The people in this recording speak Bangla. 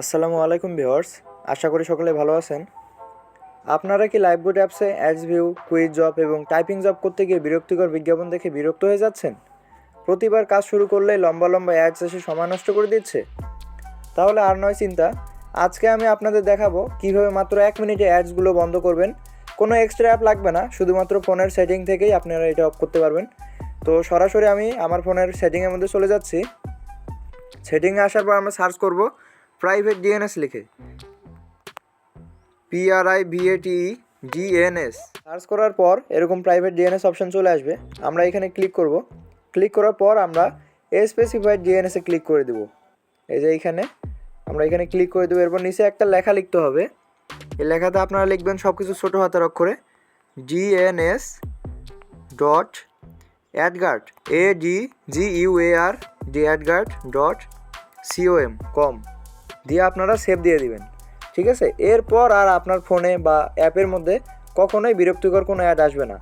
আসসালামু আলাইকুম ভিউয়ার্স, আশা করি সকলে ভালো আছেন। আপনারা কি লাইভগুড অ্যাপসে অ্যাডস ভিউ কুইজ জব এবং টাইপিং জব করতে গিয়ে বিরক্তিকর বিজ্ঞাপন দেখে বিরক্ত হয়ে যাচ্ছেন? প্রতিবার কাজ শুরু করলে লম্বা লম্বা অ্যাডস এসে সময় নষ্ট করে দিচ্ছে। তাহলে আর নয় চিন্তা, আজকে আমি আপনাদের দেখাবো কীভাবে মাত্র এক মিনিটে অ্যাডসগুলো বন্ধ করবেন। কোনো এক্সট্রা অ্যাপ লাগবে না, শুধুমাত্র ফোনের সেটিং থেকেই আপনারা এটা অফ করতে পারবেন। তো সরাসরি আমি আমার ফোনের সেটিংয়ের মধ্যে চলে যাচ্ছি। সেটিংয়ে আসার পর আমরা সার্চ করব। প্রাইভেট ডিএনএস লিখে। P R I B A T DNS search করার পর এরকম প্রাইভেট ডিএনএস অপশন চলে আসবে। আমরা এখানে ক্লিক করব। ক্লিক করার পর আমরা স্পেসিফাইড ডিএনএসে ক্লিক করে দেব। এই যে এইখানে আমরা এখানে ক্লিক করে দেবো। এরপর নিচে একটা লেখা লিখতে হবে। এই লেখাতে আপনারা লিখবেন সব কিছু ছোটো হাতের অক্ষরে। DNS dot AdGuard A D G U A R D AdGuard dot COM com দিয়ে আপনারা সেভ দিয়ে দিবেন। ঠিক আছে? এরপর আর আপনার ফোনে বা অ্যাপের মধ্যে কখনোই বিরক্তিকর কোনো অ্যাড আসবে না।